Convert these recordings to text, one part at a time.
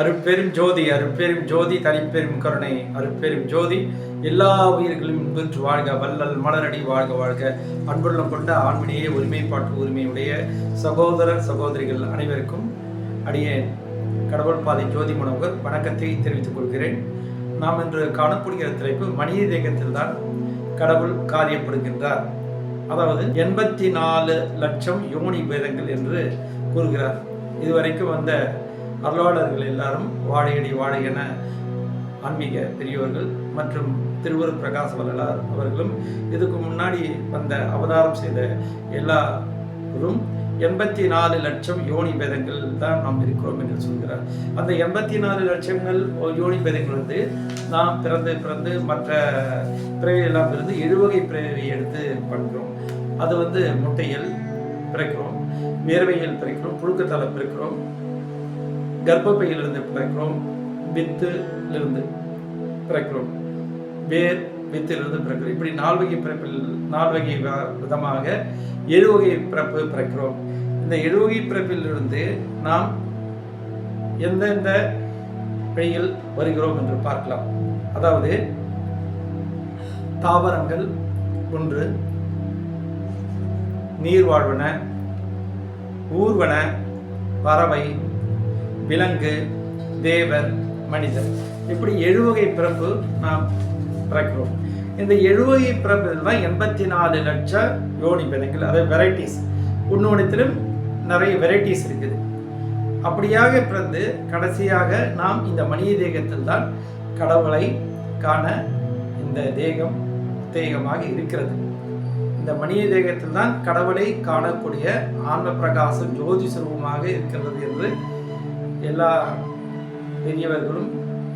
அருட்பெரும் ஜோதி அருட்பெரும் ஜோதி தனிப்பெரும் கருணை அருட்பெரும் ஜோதி. எல்லா உயிர்களும் இன்புற்று வாழ்க வல்லல் மலரடி வாழ்க வாழ்க. அன்புள்ளம் கொண்ட ஆண்மணியே ஒருமைப்பாட்டு உரிமையுடைய சகோதர சகோதரிகள் அனைவருக்கும் அடியேன். கடவுள் பாதை ஜோதி மனோகர் வணக்கத்தை தெரிவித்துக் கொள்கிறேன். நாம் இன்று காணப்படுகிற தலைப்பு மனித தேகத்தில் தான் கடவுள் காரியப்படுகின்றார். அதாவது எண்பத்தி நாலு லட்சம் யோனி வேதங்கள் என்று கூறுகிறார். இதுவரைக்கும் வந்த அருளாளர்கள் எல்லாரும் வாழையடி வாழை ஆன்மீக பெரியவர்கள் மற்றும் திருவரு பிரகாஷ் வள்ளலார் அவர்களும் இதுக்கு முன்னாடி வந்த அவதாரம் செய்த எல்லாரும் எண்பத்தி நாலு லட்சம் யோனி பேதங்கள் தான் நாம் இருக்கிறோம் என்று சொல்கிறார். அந்த எண்பத்தி நாலு லட்சங்கள் யோனி பேதங்கள் வந்து நாம் பிறந்து பிறந்து மற்ற பிறவையெல்லாம் பிறந்து எழுவகை பிறவை எடுத்து பண்ணுறோம் அது வந்து முட்டையில் பிறக்கிறோம் வேர்வையில் பிறக்கிறோம் புழுக்கத்தால் பிறக்கிறோம் கர்ப்பப்பையிலிருந்து பிறக்கிறோம் வித்துலிருந்து பிறக்கிறோம். வேர் வித்திலிருந்து பிறக்கிறோம். இப்படி நால்வகை பிறப்பில் நால்வகை வகை விதமாக எழுவகை பிறப்பு பிறக்கிறோம். இந்த எழுவகை பிறப்பிலிருந்து நாம் எந்தெந்த வழியில் வருகிறோம் என்று பார்க்கலாம். அதாவது தாவரங்கள் ஒன்று நீர்வாழ்வன ஊர்வன பறவை விலங்கு தேவர் மனிதர் இப்படி எழுவகை பிறப்பு நாம் பிறக்கிறோம். இந்த எழுவகை பிறப்பில் தான் எண்பத்தி நாலு லட்சம் யோனி பேதங்கள் அதாவது வெரைட்டிஸ் உன்னோடத்திலும் நிறைய வெரைட்டிஸ் இருக்குது. அப்படியாக பிறந்து கடைசியாக நாம் இந்த மனித தேகத்தில் தான் கடவுளை காண இந்த தேகம் தேகமாக இருக்கிறது. இந்த மனித தேகத்தில் தான் கடவுளை காணக்கூடிய ஆன்ம பிரகாசம் ஜோதி சுரூபமாக இருக்கிறது என்று எல்லா பெரியவர்களும்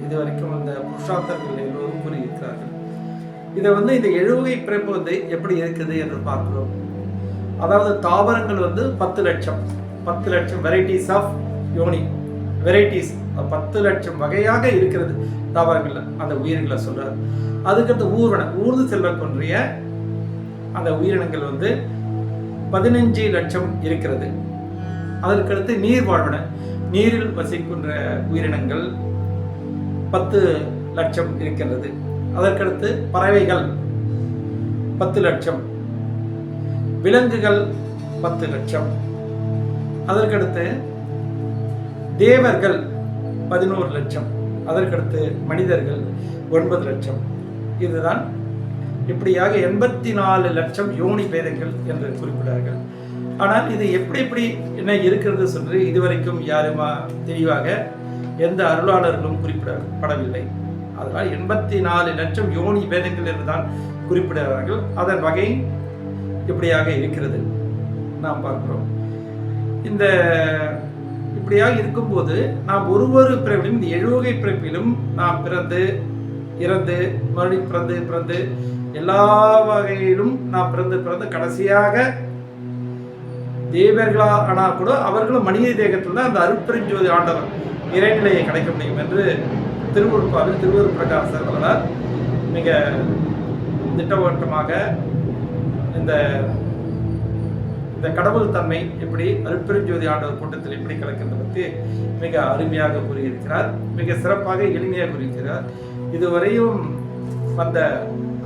இதுவரைக்கும் அந்த புருஷார்த்தங்கள் எல்லோரும் கூறியிருக்கிறார்கள். இதை வந்து இந்த எழுவகை பிறப்பு வந்து எப்படி இருக்குது என்று பார்க்கிறோம். அதாவது தாவரங்கள் வந்து பத்து லட்சம் பத்து லட்சம் வெரைட்டிஸ் ஆஃப் யோனி வெரைட்டிஸ் பத்து லட்சம் வகையாக இருக்கிறது தாவரங்கள் அந்த உயிரினங்களை சொல்றாரு. அதுக்கடுத்து ஊர்வன ஊர்ந்து செல்லக்கூடிய அந்த உயிரினங்கள் வந்து பதினஞ்சு லட்சம் இருக்கிறது. அதற்கடுத்து நீர் வாழ்வன நீரில் வசிக்கின்ற உயிரினங்கள் பத்து லட்சம் இருக்கிறது அதற்கடுத்து பறவைகள் பத்து லட்சம் விலங்குகள் பத்து லட்சம். அதற்கடுத்து தேவர்கள் பதினோரு லட்சம் அதற்கடுத்து மனிதர்கள் ஒன்பது லட்சம். இதுதான் இப்படியாக எண்பத்தி நாலு லட்சம் யோனி பேதங்கள் என்று குறிப்பிட்டார்கள் ஆனால் இது எப்படி எப்படி என்ன இருக்கிறது சொல்லி இதுவரைக்கும் யாருமா தெளிவாக எந்த அருளாளர்களும் குறிப்பிடப்படவில்லை. அதனால் எண்பத்தி நாலு லட்சம் யோனி பேதங்கள் என்றுதான் குறிப்பிடுகிறார்கள். அதன் வகை இப்படியாக இருக்கிறது. நாம் பார்க்கிறோம். இந்த இப்படியாக இருக்கும்போது நாம் ஒரு ஒரு பிறவிலும் இந்த எழுவகை பிறப்பிலும் நாம் பிறந்து இறந்து மறுபடியும் பிறந்து பிறந்து எல்லா வகையிலும் நாம் பிறந்து பிறந்து கடைசியாக தேவர்களா ஆனால் கூட அவர்களும் மனித தேகத்தில் தான் அந்த அருட்பெருஞ்சோதி ஆண்டவர் இறைநிலையை கிடைக்க முடியும் என்று திருவருப்பாவில் திருவூர் பிரகாசர் அவர்களால் மிக திட்டவட்டமாக இந்த இந்த கடவுள் தன்மை எப்படி அருட்பெருஞ்சோதி ஆண்டவர் கூட்டத்தில் எப்படி கலக்கிறது பற்றி மிக அருமையாக கூறியிருக்கிறார். மிக சிறப்பாக எளிமையாக கூறியிருக்கிறார். இதுவரையும் வந்த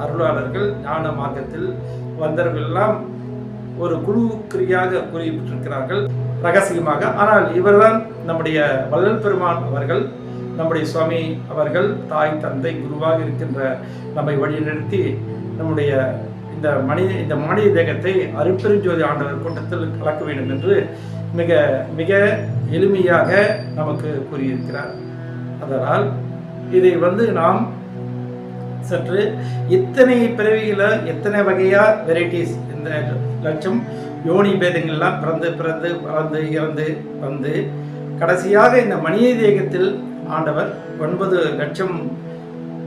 அருளாளர்கள் ஞான மார்க்கத்தில் வந்தவர்கள் எல்லாம் ஒரு குழுக்கிரியாக குறிப்பிட்டிருக்கிறார்கள். ரகசியமாக ஆனால் இவர்தான் நம்முடைய வள்ளல் பெருமான் அவர்கள் நம்முடைய சுவாமி அவர்கள் தாய் தந்தை குருவாக இருக்கின்ற நம்மை வழிநடத்தி நம்முடைய இந்த மனித இந்த மானிய தேகத்தை அருப்பெருஞ்சோதி ஆண்டவர் கூட்டத்தில் கலக்க வேண்டும் என்று மிக மிக எளிமையாக நமக்கு கூறியிருக்கிறார். அதனால் இதை வந்து நாம் சற்று இத்தனை பிறவியில் எத்தனை வகையா வெரைட்டிஸ் இந்த லட்சம் யோனி பேதங்கள்லாம் பிறந்து பிறந்து வளர்ந்து இறந்து வந்து கடைசியாக இந்த மனித தேகத்தில் ஆண்டவர் ஒன்பது லட்சம்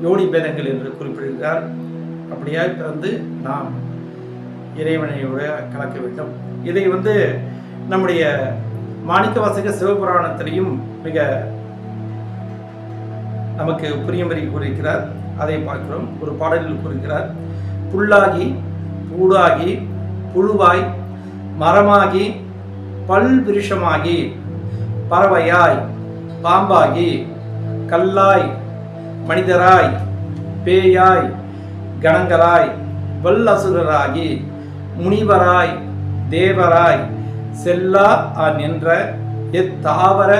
யோனி பேதங்கள் என்று குறிப்பிடுகிறார். அப்படியாக பிறந்து நாம் இறைவனையோட கலக்க வேண்டும். இதை வந்து நம்முடைய மாணிக்கவாசக சிவபுராணத்திலையும் மிக நமக்கு புரியமறி கூறியிருக்கிறார். அதை பார்க்கிறோம். ஒரு பாடலில் கூறுகிறார். புல்லாகி ஊடாகி புழுவாய் மரமாகி பல் விருஷமாகி பறவையாய் பாம்பாகி கல்லாய் மனிதராய் பேயாய் கணங்களாய் வல்லசுரராகி முனிவராய் தேவராய் செல்லா நின்ற எத்தாவர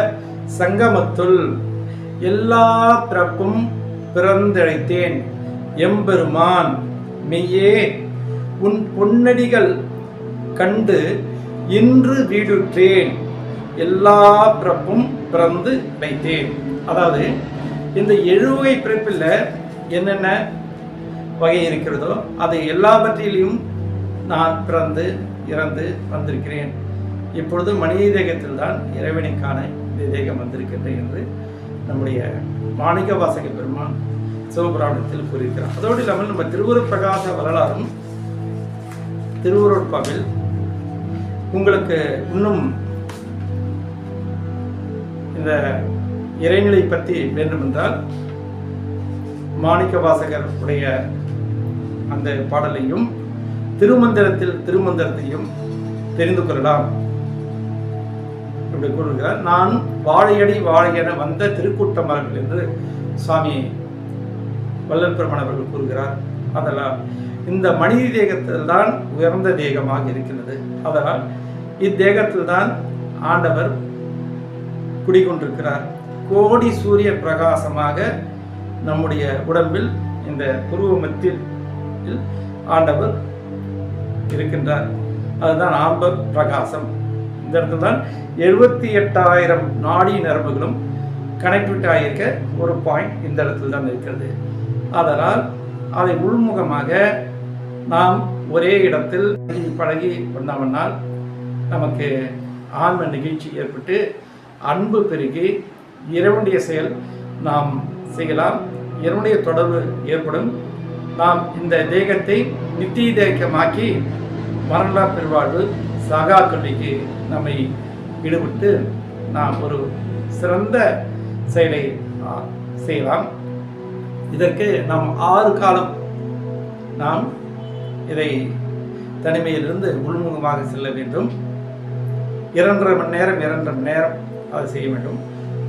சங்கமத்துள் எல்லா பிறப்பும் பிறந்தழைத்தேன். எம்பெருமான் மெய்யே உன் பொன்னடிகள் கண்டு இன்று வீடுற்றேன். எல்லா பிறப்பும் பிறந்து வைத்தேன். அதாவது இந்த எழுவகை பிறப்பில் என்னென்ன வகை இருக்கிறதோ அதை எல்லாவற்றிலையும் நான் பிறந்து இறந்து வந்திருக்கிறேன். இப்பொழுது மனித தேகத்தில் தான் இறைவனைக்கான தேகம் வந்திருக்கின்றேன் என்று நம்முடைய மாணிக்க வாசக பெருமான் சிவபுராணத்தில் கூறியிருக்கிறார். அதோடு இல்லாமல் நம்ம திருவுரு பிரகாச வரலாறும் திருவுருட்பாவில் உங்களுக்கு இன்னும் இந்த இறைநிலை பற்றி வேண்டுமென்றால் மாணிக்க வாசகர் உடைய அந்த பாடலையும் திருமந்திரத்தில் திருமந்திரத்தையும் தெரிந்து கொள்ளலாம் இப்படி கூறுகிறார். நான் வாழையடி வாழையென வந்த திருக்கூட்டமர்கள் என்று சுவாமி வல்லல் பெருமான் அவர்கள் கூறுகிறார். அதெல்லாம் இந்த மனித தேகத்தில் தான் உயர்ந்த தேகமாக இருக்கிறது அதனால் இத்தேகத்தில் தான் ஆண்டவர் குடிகொண்டிருக்கிறார். கோடி சூரிய பிரகாசமாக நம்முடைய உடம்பில் இந்த புருவ மத்தியில் ஆண்டவர் இருக்கின்றார். அதுதான் ஆம்ப பிரகாசம். இந்த இடத்துல தான் எழுபத்தி எட்டாயிரம் நாடி நரம்புகளும் கனெக்டிவிட்டி ஆகியிருக்க ஒரு பாயிண்ட் இந்த இடத்துல தான் இருக்கிறது. அதனால் அதை உள்முகமாக நாம் ஒரே இடத்தில் பழகி வந்தோம்னால் நமக்கு ஆன்ம நிகழ்ச்சி ஏற்பட்டு அன்பு பெருகி இறைவனுடைய செயல் நாம் செய்யலாம். இறைவனுடைய தொடர்பு ஏற்படும். நாம் இந்த தேகத்தை நித்திய தேகமாக்கி மரணா பெருவாழ்வு சகா கல்விக்கு நம்மை ஈடுபட்டு நாம் ஒரு சிறந்த செயலை செய்யலாம். இதற்கு நாம் ஆறு காலம். நாம் இதை தனிமையிலிருந்து உள்முகமாக செல்ல வேண்டும். இரண்டரை மணி நேரம் இரண்டரை மணி நேரம் அதை செய்ய வேண்டும்.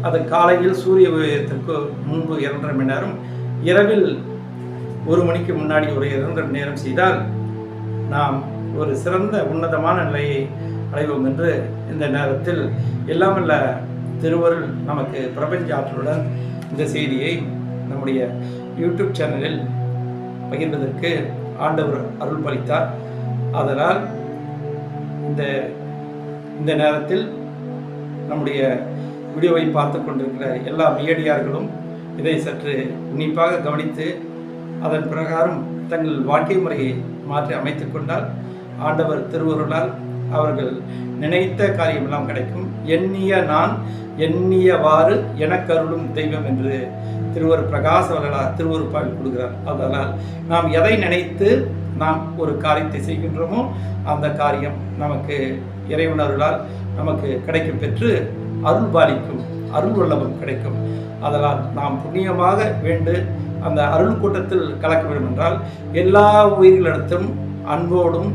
அது காலையில் சூரிய உதயத்திற்கு முன்பு இரண்டரை மணி நேரம் இரவில் ஒரு மணிக்கு முன்னாடி ஒரு இரண்டரை மணி நேரம் செய்தால் நாம் ஒரு சிறந்த உன்னதமான நிலையை அடைவோம் என்று இந்த நேரத்தில் எல்லாமல்ல திருவருள் நமக்கு பிரபஞ்ச ஆற்றலுடன் இந்த செய்தியை நம்முடைய யூடியூப் சேனலில் பகிர்வதற்கு ஆண்டவர் அருள் பாலித்தார் அதனால் இந்த இந்த நேரத்தில் நம்முடைய வீடியோவை பார்த்து கொண்டிருக்கிற எல்லா மியடியார்களும் இதை சற்று உன்னிப்பாக கவனித்து அதன் பிரகாரம் தங்கள் வாழ்க்கை முறையை மாற்றி அமைத்து கொண்டால் ஆண்டவர் திருவருளால் அவர்கள் நினைத்த காரியமெல்லாம் கிடைக்கும். எண்ணிய நான் எண்ணியவாறு எனக்கருளும் தெய்வம் என்று திருவர் பிரகாச வள்ளலார் திருவருப்பால் கொடுக்கிறார். அதனால் நாம் எதை நினைத்து நாம் ஒரு காரியத்தை செய்கின்றோமோ அந்த காரியம் நமக்கு இறைவனருளால் நமக்கு கிடைக்கும் பெற்று அருள் பாலிக்கும் அருள் வல்லவம் கிடைக்கும். அதனால் நாம் புண்ணியமாக வேண்டு அந்த அருள் கூட்டத்தில் கலக்க வேண்டும் என்றால் எல்லா உயிர்களிடத்தும் அன்போடும்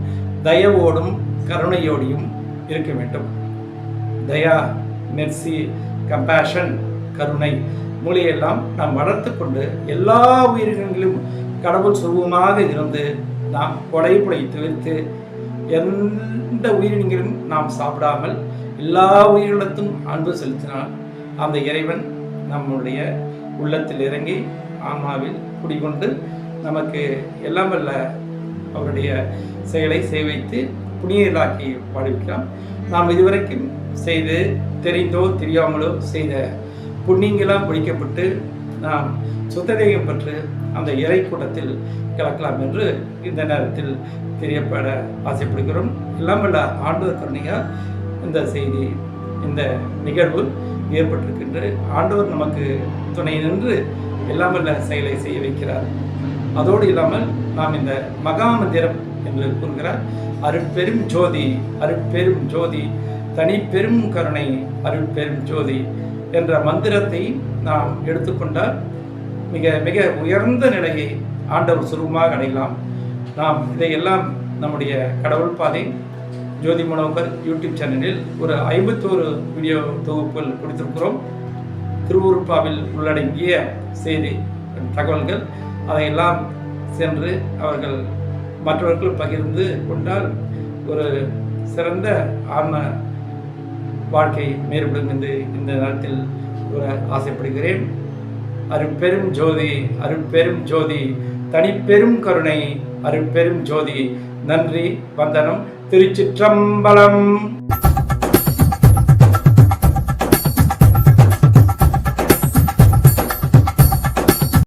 தயவோடும் கருணையோடையும் இருக்க வேண்டும். தயா மெர்சி கம்பேஷன் கருணை மொழியெல்லாம் நாம் வளர்த்து கொண்டு எல்லா உயிரினங்களிலும் கடவுள் சுரூபமாக இருந்து நாம் கொடைப்புடை தவிர்த்து எந்த உயிரினங்களும் நாம் சாப்பிடாமல் எல்லா உயிரினத்தும் அன்பு செலுத்தினால் அந்த இறைவன் நம்முடைய உள்ளத்தில் இறங்கி ஆன்மாவில் குடிகொண்டு நமக்கு எல்லாம் வல்ல அவருடைய செயலை செய்வைத்து புனிதலாக்கி வாழ்விக்கலாம் நாம் இதுவரைக்கும் செய்து தெரிந்தோ தெரியாமலோ செய்த புண்ணியங்களாம் ஒழிக்கப்பட்டு நாம் சுத்ததேகம் பெற்று அந்த இறை கூட்டத்தில் கலக்கலாம் என்று இந்த நேரத்தில் தெரியப்பட ஆசைப்படுகிறோம். எல்லாம் வல்ல ஆண்டவர் கருணையால் இந்த செய்தி இந்த நிகழ்வு ஏற்பட்டிருக்கின்ற ஆண்டவர் நமக்கு துணை நின்று எல்லாம் வல்ல செயலை செய்ய வைக்கிறார். அதோடு இல்லாமல் நாம் இந்த மகா மந்திரம் என்று கூறுகிறார் அருட்பெரும் ஜோதி அருட்பெரும் ஜோதி தனிப்பெரும் கருணை அருட்பெரும் ஜோதி என்ற மந்திரத்தை நாம் எடுத்துக்கொண்டால் மிக மிக உயர்ந்த நிலையை ஆண்டவர் சுருவமாக அடையலாம். நாம் இதையெல்லாம் நம்முடைய கடவுள் பாதை ஜோதி மனோகர் யூடியூப் சேனலில் ஒரு ஐம்பத்தோரு வீடியோ தொகுப்புகள் கொடுத்திருக்கிறோம். திருவுருப்பாவில் உள்ளடங்கிய செய்தி தகவல்கள் அதையெல்லாம் சென்று அவர்கள் மற்றவர்கள் பகிர்ந்து கொண்டால் ஒரு சிறந்த ஆன்ம வாழ்க்கை மேற்படும் என்று இந்த நேரத்தில் கூற ஆசைப்படுகிறேன். அருட்பெரும் ஜோதி அருட்பெரும் ஜோதி தனிப்பெரும் கருணை அருட்பெரும் ஜோதி நன்றி வந்தனம் திருச்சிற்றம்பலம்.